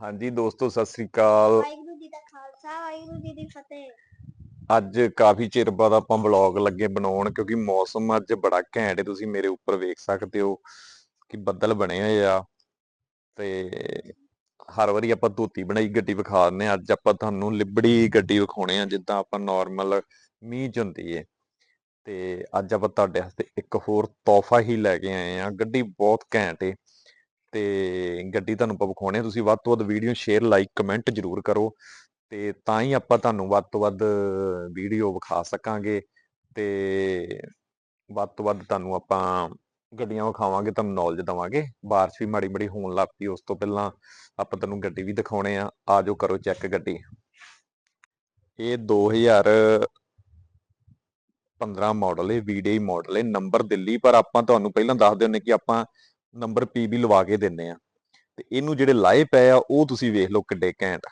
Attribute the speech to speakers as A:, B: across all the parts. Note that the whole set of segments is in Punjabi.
A: ਹਾਂਜੀ ਦੋਸਤੋ ਸਤਿ ਸ੍ਰੀ ਅਕਾਲ।
B: ਵਾਹਿਗੁਰੂ ਜੀ ਦਾ ਖਾਲਸਾ ਵਾਹਿਗੁਰੂ ਜੀ ਦੀ ਫਤਿਹ।
A: ਅੱਜ ਕਾਫੀ ਚਿਰ ਬਾਅਦ ਆਪਾਂ ਵਲੌਗ ਲੱਗੇ ਬਣਾਉਣ ਕਿਉਂਕਿ ਮੌਸਮ ਅੱਜ ਬੜਾ ਘੈਂਟ ਹੈ ਤੁਸੀਂ ਮੇਰੇ ਉੱਪਰ ਵੇਖ ਸਕਦੇ ਹੋ ਕਿ ਬੱਦਲ ਬਣੇ ਹੋਏ ਆ। ਤੇ ਹਰ ਵਾਰੀ ਆਪਾਂ ਧੋਤੀ ਬਣਾਈ ਗੱਡੀ ਵਿਖਾ ਦਿੰਦੇ ਅੱਜ ਆਪਾਂ ਤੁਹਾਨੂੰ ਲਿਬੜੀ ਗੱਡੀ ਵਿਖਾਉਣੇ ਆ ਜਿੱਦਾਂ ਆਪਾਂ ਨਾਰਮਲ ਮੀਂਹ ਚ ਹੁੰਦੀ ਏ। ਤੇ ਅੱਜ ਆਪਾਂ ਤੁਹਾਡੇ ਵਾਸਤੇ ਇੱਕ ਹੋਰ ਤੋਹਫਾ ਹੀ ਲੈ ਕੇ ਆਏ ਆ ਗੱਡੀ ਬਹੁਤ ਘੈਂਟ ਏ। ਤੇ ਗੱਡੀ ਤੁਹਾਨੂੰ ਆਪਾਂ ਵਿਖਾਉਣੇ ਆ। ਤੁਸੀਂ ਵੱਧ ਤੋਂ ਵੱਧ ਵੀਡੀਓ ਸ਼ੇਅਰ ਲਾਈਕ ਕਮੈਂਟ ਜ਼ਰੂਰ ਕਰੋ ਤੇ ਤਾਂ ਹੀ ਆਪਾਂ ਤੁਹਾਨੂੰ ਵੱਧ ਤੋਂ ਵੱਧ ਵੀਡੀਓ ਵਿਖਾ ਸਕਾਂਗੇ ਤੇ ਵੱਧ ਤੋਂ ਵੱਧ ਤੁਹਾਨੂੰ ਆਪਾਂ ਗੱਡੀਆਂ ਵਿਖਾਵਾਂਗੇ, ਤੁਹਾਨੂੰ ਨੌਲੇਜ ਦਵਾਂਗੇ। ਬਾਰਿਸ਼ ਵੀ ਮਾੜੀ ਮਾੜੀ ਹੋਣ ਲੱਗ ਪਈ, ਉਸ ਤੋਂ ਪਹਿਲਾਂ ਆਪਾਂ ਤੁਹਾਨੂੰ ਗੱਡੀ ਵੀ ਦਿਖਾਉਣੇ ਆ। ਆਜੋ ਕਰੋ ਚੈੱਕ ਗੱਡੀ। ਇਹ 2015 ਮਾਡਲ ਹੈ ਵੀਡੀਆਈ ਮਾਡਲ ਹੈ ਨੰਬਰ ਦਿੱਲੀ, ਪਰ ਆਪਾਂ ਤੁਹਾਨੂੰ ਪਹਿਲਾਂ ਦੱਸਦੇ ਹੁੰਨੇ ਕਿ ਆਪਾਂ ਨੰਬਰ ਪੀਬੀ ਲਵਾ ਕੇ ਦਿੰਨੇ ਆ। ਤੇ ਇਹਨੂੰ ਜਿਹੜੇ ਲਾਏ ਪਏ ਆ, ਉਹ ਤੁਸੀਂ ਵੇਖ ਲਓ ਕਿੱਡੇ ਘੈਂਟ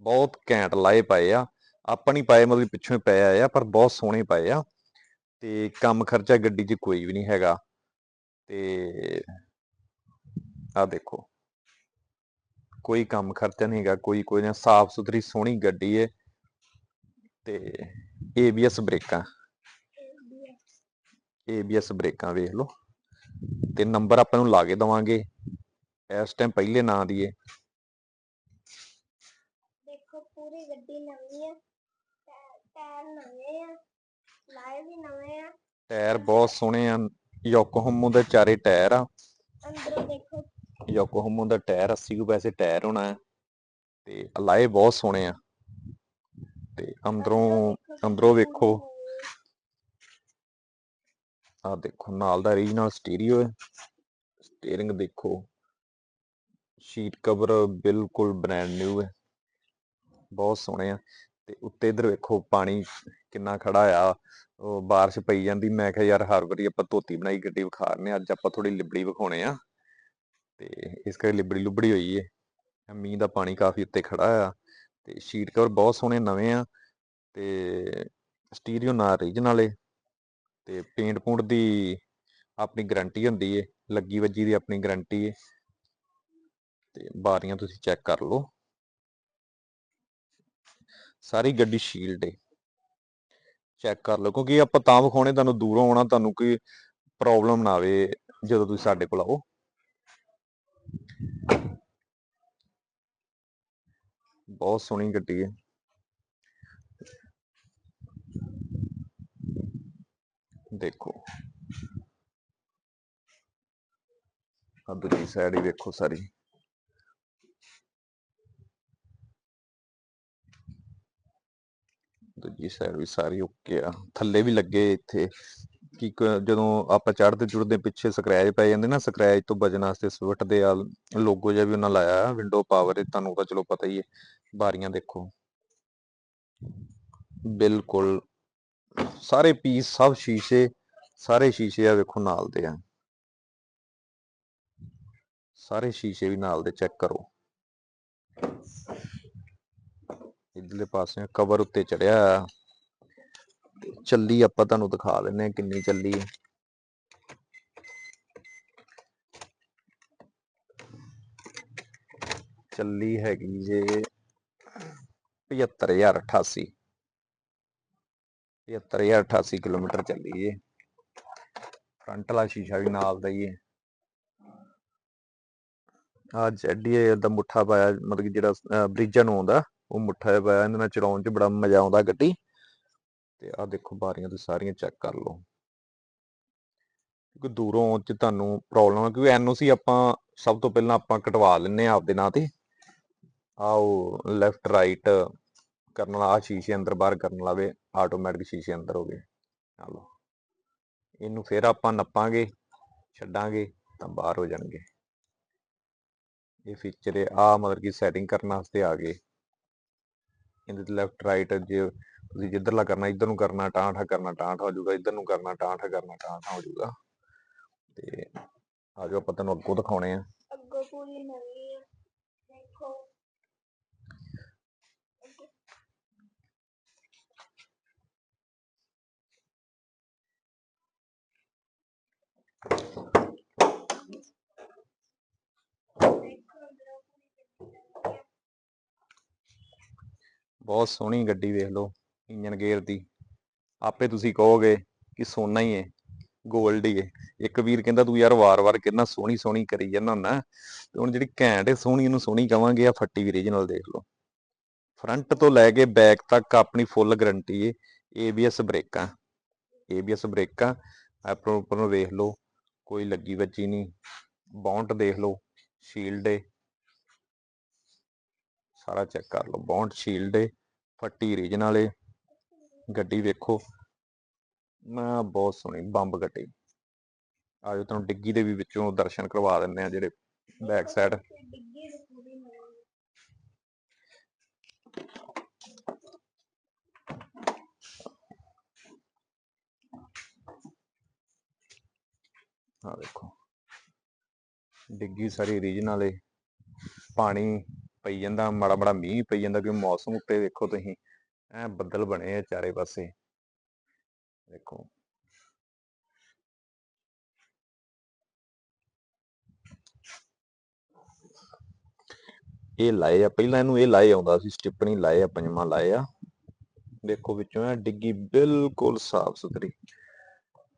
A: ਬਹੁਤ ਘੈਂਟ ਲਾਏ ਪਏ ਆ। ਆਪਾਂ ਨਹੀਂ ਪਾਏ ਮਤਲਬ ਪਿੱਛੋਂ ਹੀ ਪਏ ਆ, ਪਰ ਬਹੁਤ ਸੋਹਣੇ ਪਏ ਆ। ਤੇ ਕੰਮ ਖਰਚਾ ਗੱਡੀ 'ਚ ਕੋਈ ਵੀ ਨਹੀਂ ਹੈਗਾ। ਤੇ ਆ ਦੇਖੋ। ਕੋਈ ਕੰਮ ਖਰਚਾ ਨਹੀਂ ਹੈਗਾ, ਕੋਈ ਕੋਈ ਨਾ ਸਾਫ਼ ਸੁਥਰੀ ਸੋਹਣੀ ਗੱਡੀ ਏ। ਤੇ ABS ਬ੍ਰੇਕਾਂ। ABS ਬ੍ਰੇਕਾਂ ਵੇਖ ਲਓ। ਤੇ ਨੰਬਰ ਆਪਾਂ ਨੂੰ ਲਾ ਕੇ ਦਵਾਂਗੇ। ਇਸ ਟਾਈਮ ਪਹਿਲੇ ਨਾਂ ਦੀ ਏ
B: ਦੇਖੋ ਪੂਰੀ ਗੱਡੀ ਨਵੀਂ ਟੈ- ਟਾਇਰ ਨਵੇਂ ਆ। ਲਾਏ ਵੀ ਨਵੇਂ ਆ।
A: ਟਾਇਰ ਬਹੁਤ ਸੋਹਣੇ ਆ। ਯੋਕੋਹਾਮਾ ਦੇ ਚਾਰੇ ਟਾਇਰ ਆ।
B: ਅੰਦਰੋਂ ਦੇਖੋ।
A: ਯੋਕੋਹਾਮਾ ਦਾ ਟਾਇਰ 80 ਕੁ ਪੈਸੇ ਟਾਇਰ ਹੋਣਾ ਹੈ। ਤੇ ਅਲਾਏ ਬਹੁਤ ਸੋਹਣੇ ਆ। ਤੇ ਅੰਦਰੋਂ ਅੰਦਰੋਂ ਵੇਖੋ। ਆ ਦੇਖੋ ਨਾਲ ਦਾ ਰੀਜਨਲ ਸਟੀਰੀਓ ਹੈ। ਸਟੀਅਰਿੰਗ ਦੇਖੋ। ਸ਼ੀਟ ਕਵਰ ਬਿਲਕੁਲ ਬ੍ਰੈਂਡ ਨਿਊ ਹੈ। ਬਹੁਤ ਸੋਹਣੇ ਆ। ਤੇ ਉੱਤੇ ਇਧਰ ਵੇਖੋ ਪਾਣੀ ਕਿੰਨਾ ਖੜਾ ਆ। ਉਹ ਬਾਰਿਸ਼ ਪਈ ਜਾਂਦੀ ਮੈਂ ਕਿਹਾ ਯਾਰ ਹਰ ਵਾਰੀ ਆਪਾਂ ਧੋਤੀ ਬਣਾਈ ਗੱਡੀ ਵਿਖਾ ਰਹੇ ਹਾਂ, ਅੱਜ ਆਪਾਂ ਥੋੜੀ ਲਿਬੜੀ ਵਿਖਾਉਣੇ ਆ। ਤੇ ਇਸ ਕਰਕੇ ਲਿਬੜੀ ਲੁਬੜੀ ਹੋਈ ਏ। ਮੀਂਹ ਦਾ ਪਾਣੀ ਕਾਫੀ ਉੱਤੇ ਖੜਾ ਆ। ਤੇ ਸ਼ੀਟ ਕਵਰ ਬਹੁਤ ਸੋਹਣੇ ਨਵੇਂ ਆ। ਤੇ ਸਟੀਰੀਓ ਨਾਲ ਰੀਜਨਲ ਏ। ਤੇ ਪੇਂਟ ਪੂੰਟ ਦੀ ਆਪਣੀ ਗਾਰੰਟੀ ਹੁੰਦੀ ਏ, ਲੱਗੀ ਵੱਜੀ ਦੀ ਆਪਣੀ ਗਾਰੰਟੀ ਏ। ਤੇ ਬਾਰੀਆਂ ਤੁਸੀਂ ਚੈੱਕ ਕਰ ਲਓ। ਸਾਰੀ ਗੱਡੀ ਸ਼ੀਲਡ ਏ। ਚੈੱਕ ਕਰ ਲਓ, ਕਿਉਂਕਿ ਆਪਾਂ ਤਾਂ ਵਿਖਾਉਣੇ, ਤੁਹਾਨੂੰ ਦੂਰੋਂ ਆਉਣਾ, ਤੁਹਾਨੂੰ ਕੋਈ ਪ੍ਰੋਬਲਮ ਨਾ ਆਵੇ ਜਦੋਂ ਤੁਸੀਂ ਸਾਡੇ ਕੋਲ ਆਓ। ਬਹੁਤ ਸੋਹਣੀ ਗੱਡੀ ਹੈ ਦੇਖੋ। ਆ ਦੂਜੀ ਸਾਈਡ ਹੀ ਵੇਖੋ ਸਾਰੀ। ਦੂਜੀ ਸਾਈਡ ਵੀ ਸਾਰੀ ਓਕੇ ਆ। ਥੱਲੇ ਵੀ ਲੱਗੇ ਇੱਥੇ। ਕਿ ਜਦੋਂ ਆਪਾਂ ਚੜ੍ਹਦੇ ਚੁੜਦੇ ਪਿੱਛੇ ਸਕ੍ਰੈਚ ਪੈ ਜਾਂਦੇ ਨਾ ਸਕ੍ਰੈਚ ਤੋਂ ਬਚਣ ਵਾਸਤੇ ਸਵਿਫਟ ਦੇ ਆ ਲੋਗੋ ਜਿਹਾ ਵੀ ਉਹਨਾਂ ਲਾਇਆ ਵਿੰਡੋ ਪਾਵਰ ਤੁਹਾਨੂੰ ਤਾਂ ਚਲੋ ਪਤਾ ਹੀ ਹੈ। ਬਾਰੀਆਂ ਦੇਖੋ। ਬਿਲਕੁਲ ਸਾਰੇ ਪੀਸ ਸਭ ਸ਼ੀਸ਼ੇ, ਸਾਰੇ ਸ਼ੀਸ਼ੇ ਆ ਵੇਖੋ ਨਾਲ ਦੇ ਆ। ਸਾਰੇ ਸ਼ੀਸ਼ੇ ਵੀ ਨਾਲ ਦੇ ਚੈੱਕ ਕਰੋ। ਇਧਰਲੇ ਪਾਸੇ ਕਵਰ ਉੱਤੇ ਚੜਿਆ ਚੱਲੀ ਆਪਾਂ ਤੁਹਾਨੂੰ ਦਿਖਾ ਦਿੰਨੇ ਆ ਕਿੰਨੀ ਚੱਲੀ ਹੈ ਚੱਲੀ ਹੈਗੀ ਜੇ 75088 75088 ਕਿਲੋਮੀਟਰ ਚੱਲੀ ਏ। ਫਰੰਟ ਵਾਲਾ ਸ਼ੀਸ਼ਾ ਵੀ ਨਾਲ ਦਾ ਹੀ ਹੈ ਆ ਜੈਡੀਏ ਦਾ ਮੁੱਠਾ ਪਾਇਆ, ਮਤਲਬ ਕਿ ਜਿਹੜਾ ਬ੍ਰਿਜਾਂ ਨੂੰ ਆਉਂਦਾ, ਉਹ ਮੁੱਠਾ ਪਾਇਆ, ਇਹਦੇ ਨਾਲ ਚਲਾਉਣ 'ਚ ਬੜਾ ਮਜ਼ਾ ਆਉਂਦਾ ਗੱਡੀ। ਤੇ ਆ ਦੇਖੋ ਬਾਰੀਆਂ ਤੇ ਸਾਰੀਆਂ ਚੈੱਕ ਕਰ ਲਓ। ਕਿਉਂਕਿ ਦੂਰੋਂ 'ਚ ਤੁਹਾਨੂੰ ਪ੍ਰੋਬਲਮ ਹੈ ਕਿਉਂਕਿ ਐਨਓਸੀ ਆਪਾਂ ਸਭ ਤੋਂ ਪਹਿਲਾਂ ਆਪਾਂ ਕਟਵਾ ਲੈਂਦੇ ਆ ਆਪਦੇ ਨਾਂ ਤੇ। ਆਓ ਲੈਫਟ ਰਾਈਟ ਕਰਨ ਵਾਲਾ ਆ ਸ਼ੀਸ਼ੇ ਅੰਦਰ ਬਾਹਰ ਕਰਨ ਵਾਲਾ ਆਟੋਮੈਟਿਕ ਸ਼ੀਸ਼ੇ ਅੰਦਰ ਹੋ ਗਏ। ਚਲੋ ਇਹਨੂੰ ਫਿਰ ਆਪਾਂ ਨੱਪਾਂਗੇ, ਛੱਡਾਂਗੇ, ਤਾਂ ਬਾਹਰ ਹੋ ਜਾਣਗੇ। ਇਹ ਫੀਚਰ ਹੈ ਆ ਮਤਲਬ ਕਿ ਸੈਟਿੰਗ ਕਰਨ ਵਾਸਤੇ ਆ ਗਏ। ਇਹਦੇ ਤੇ ਲੈਫਟ ਰਾਈਟ ਜੇ ਤੁਸੀਂ ਜਿੱਧਰਲਾ ਕਰਨਾ, ਇੱਧਰ ਨੂੰ ਕਰਨਾ, ਟਾਂਠਾ ਕਰਨਾ, ਟਾਂਠਾ ਹੋ ਜਾਊਗਾ। ਇੱਧਰ ਨੂੰ ਕਰਨਾ, ਟਾਂਠਾ ਕਰਨਾ, ਟਾਂਠਾ ਹੋ ਜਾਊਗਾ। ਤੇ ਜਾਓ, ਆਪਾਂ ਤੁਹਾਨੂੰ ਅੱਗੋਂ ਦਿਖਾਉਣੇ ਆ।
B: ਅੱਗੋਂ ਪੂਰੀ ਨਵੀਂ
A: ਬਹੁਤ ਸੋਹਣੀ ਗੱਡੀ ਵੇਖ ਲਓ ਇੰਜਨ ਗੇਅਰ ਦੀ। ਆਪੇ ਤੁਸੀਂ ਕਹੋਗੇ ਕਿ ਸੋਨਾ ਹੀ ਹੈ 골ਡ ਹੀ ਹੈ ਇੱਕ ਵੀਰ ਕਹਿੰਦਾ, ਤੂੰ ਯਾਰ ਵਾਰ-ਵਾਰ ਕਿੰਨਾ ਸੋਹਣੀ ਸੋਹਣੀ ਕਰੀ ਜਾਂਦਾ ਹੁੰਦਾ ਤੇ ਹੁਣ ਜਿਹੜੀ ਘੈਂਟ ਹੈ ਸੋਹਣੀ ਇਹਨੂੰ ਸੋਹਣੀ ਕਵਾਂਗੇ ਆ ਫੱਟੀ ਵੀ ਰੀਜਨਲ ਦੇਖ ਲਓ। ਫਰੰਟ ਤੋਂ ਲੈ ਕੇ ਬੈਕ ਤੱਕ ਆਪਣੀ ਫੁੱਲ ਗਾਰੰਟੀ ਹੈ ABS ਬ੍ਰੇਕਾਂ ABS ਬ੍ਰੇਕਾਂ ਆਪਰੋ ਉੱਪਰ ਨੂੰ ਵੇਖ ਲਓ, ਕੋਈ ਲੱਗੀ ਵੱਜੀ ਨਹੀਂ। ਬੌਂਟ ਦੇਖ ਲਓ ਸ਼ੀਲਡ ਏ। ਸਾਰਾ ਚੈੱਕ ਕਰ ਲਓ। ਬੌਂਟ ਸ਼ੀਲਡ ਏ, ਫੱਟੀ ਰੀਜਨਲ ਏ ਗੱਡੀ ਵੇਖੋ। ਮੈਂ ਬਹੁਤ ਸੋਹਣੀ, ਬੰਬ ਗੱਡੀ ਆਜੋ ਤੁਹਾਨੂੰ ਡਿੱਗੀ ਦੇ ਵੀ ਵਿੱਚੋਂ ਦਰਸ਼ਨ ਕਰਵਾ ਦਿੰਦੇ ਆ ਜਿਹੜੇ ਬੈਕ ਸਾਈਡ। ਆ ਦੇਖੋ ਡਿੱਗੀ ਸਾਰੀ ਰੀਜਨਲ ਏ ਪਾਣੀ ਪਈ ਜਾਂਦਾ, ਮਾੜਾ ਮਾੜਾ ਮੀਂਹ ਪਈ ਜਾਂਦਾ ਕਿ ਮੌਸਮ ਉੱਤੇ ਵੇਖੋ ਤੁਸੀਂ, ਐ ਬੱਦਲ ਬਣੇ ਆ ਚਾਰੇ ਪਾਸੇ। ਦੇਖੋ। ਇਹ ਲਾਏ ਆ, ਪਹਿਲਾਂ ਇਹਨੂੰ ਇਹ ਲਾਏ ਆਉਂਦਾ ਸੀ ਸਟਿੱਪਣੀ ਲਾਏ ਆ, ਪੰਜਵਾਂ ਲਾਏ ਆ। ਦੇਖੋ ਵਿੱਚੋਂ ਐ ਡਿੱਗੀ ਬਿਲਕੁਲ ਸਾਫ਼ ਸੁਥਰੀ।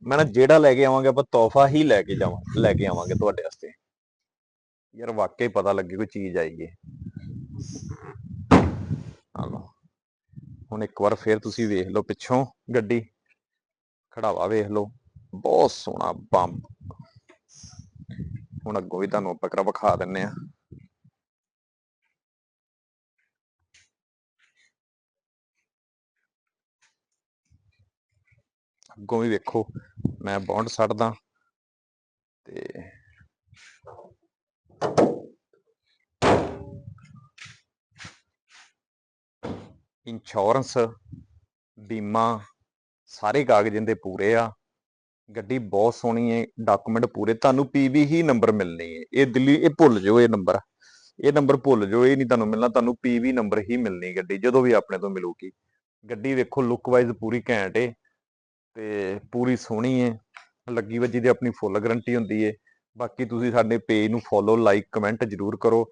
A: ਮੈਂ ਨਾ ਜਿਹੜਾ ਲੈ ਕੇ ਆਵਾਂਗੇ, ਆਪਾਂ ਤੋਹਫਾ ਹੀ ਲੈ ਕੇ ਜਾਵਾਂ, ਲੈ ਕੇ ਆਵਾਂਗੇ ਤੁਹਾਡੇ ਵਾਸਤੇ। ਯਾਰ ਵਾਕਈ ਪਤਾ ਲੱਗੇ ਕੋਈ ਚੀਜ਼ ਆਈ ਏ। ਆ ਲਓ। ਹੁਣ ਇੱਕ ਵਾਰ ਫੇਰ ਤੁਸੀਂ ਵੇਖ ਲਓ ਪਿੱਛੋਂ ਗੱਡੀ। ਖੜਾਵਾ ਵੇਖ ਲਓ। ਬਹੁਤ ਸੋਹਣਾ ਬੰਬ। ਹੁਣ ਅੱਗੋਂ ਵੀ ਤੁਹਾਨੂੰ ਬੱਕਰਾ ਵਿਖਾ ਦਿੰਨੇ ਆ। ਅੱਗੋਂ ਵੀ ਵੇਖੋ, ਮੈਂ ਬੌਂਡ ਸੱਟਦਾ। ਤੇ ਇੰਸ਼ੋਰੈਂਸ ਬੀਮਾ, ਸਾਰੇ ਕਾਗਜ਼ ਇਹਦੇ ਪੂਰੇ ਆ। ਗੱਡੀ ਬਹੁਤ ਸੋਹਣੀ ਹੈ ਡਾਕੂਮੈਂਟ ਪੂਰੇ। ਤੁਹਾਨੂੰ ਪੀਵੀ ਹੀ ਨੰਬਰ ਮਿਲਣੀ ਹੈ ਇਹ ਦਿੱਲੀ, ਇਹ ਭੁੱਲ ਜਾਓ ਇਹ ਨੰਬਰ ਇਹ ਨੰਬਰ ਭੁੱਲ ਜਾਓ, ਇਹ ਨਹੀਂ ਤੁਹਾਨੂੰ ਮਿਲਣਾ। ਤੁਹਾਨੂੰ ਪੀਵੀ ਨੰਬਰ ਹੀ ਮਿਲਣੀ ਗੱਡੀ, ਜਦੋਂ ਵੀ ਆਪਣੇ ਤੋਂ ਮਿਲੂਗੀ। ਗੱਡੀ ਵੇਖੋ ਲੁੱਕ ਵਾਈਜ਼ ਪੂਰੀ ਘੈਂਟ ਏ ਤੇ ਪੂਰੀ ਸੋਹਣੀ ਏ। ਲੱਗੀ ਵੱਜੀ ਦੀ ਆਪਣੀ ਫੁੱਲ ਗਾਰੰਟੀ ਹੁੰਦੀ ਏ। ਬਾਕੀ ਤੁਸੀਂ ਸਾਡੇ ਪੇਜ ਨੂੰ ਫੋਲੋ ਲਾਈਕ ਕਮੈਂਟ ਜਰੂਰ ਕਰੋ।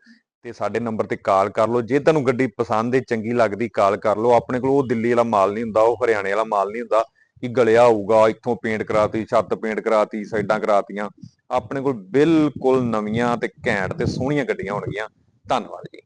A: ਤੇ ਸਾਡੇ ਨੰਬਰ ਤੇ ਕਾਲ ਕਰ ਲਓ। ਜੇ ਤੁਹਾਨੂੰ ਗੱਡੀ ਪਸੰਦ ਏ ਚੰਗੀ ਲੱਗਦੀ, ਕਾਲ ਕਰ ਲਓ। ਆਪਣੇ ਕੋਲ ਉਹ ਦਿੱਲੀ ਵਾਲਾ ਮਾਲ ਨਹੀਂ ਹੁੰਦਾ, ਉਹ ਹਰਿਆਣੇ ਵਾਲਾ ਮਾਲ ਨਹੀਂ ਹੁੰਦਾ ਕਿ ਗਲਿਆ ਹੋਊਗਾ, ਇੱਥੋਂ ਪੇਂਟ ਕਰਾਤੀ, ਛੱਤ ਪੇਂਟ ਕਰਾਤੀ, ਸਾਈਡਾਂ ਕਰਾਤੀਆਂ। ਆਪਣੇ ਕੋਲ ਬਿਲਕੁਲ ਨਵੀਆਂ ਤੇ ਘੈਂਟ ਤੇ ਸੋਹਣੀਆਂ ਗੱਡੀਆਂ ਹੋਣਗੀਆਂ। ਧੰਨਵਾਦ ਜੀ।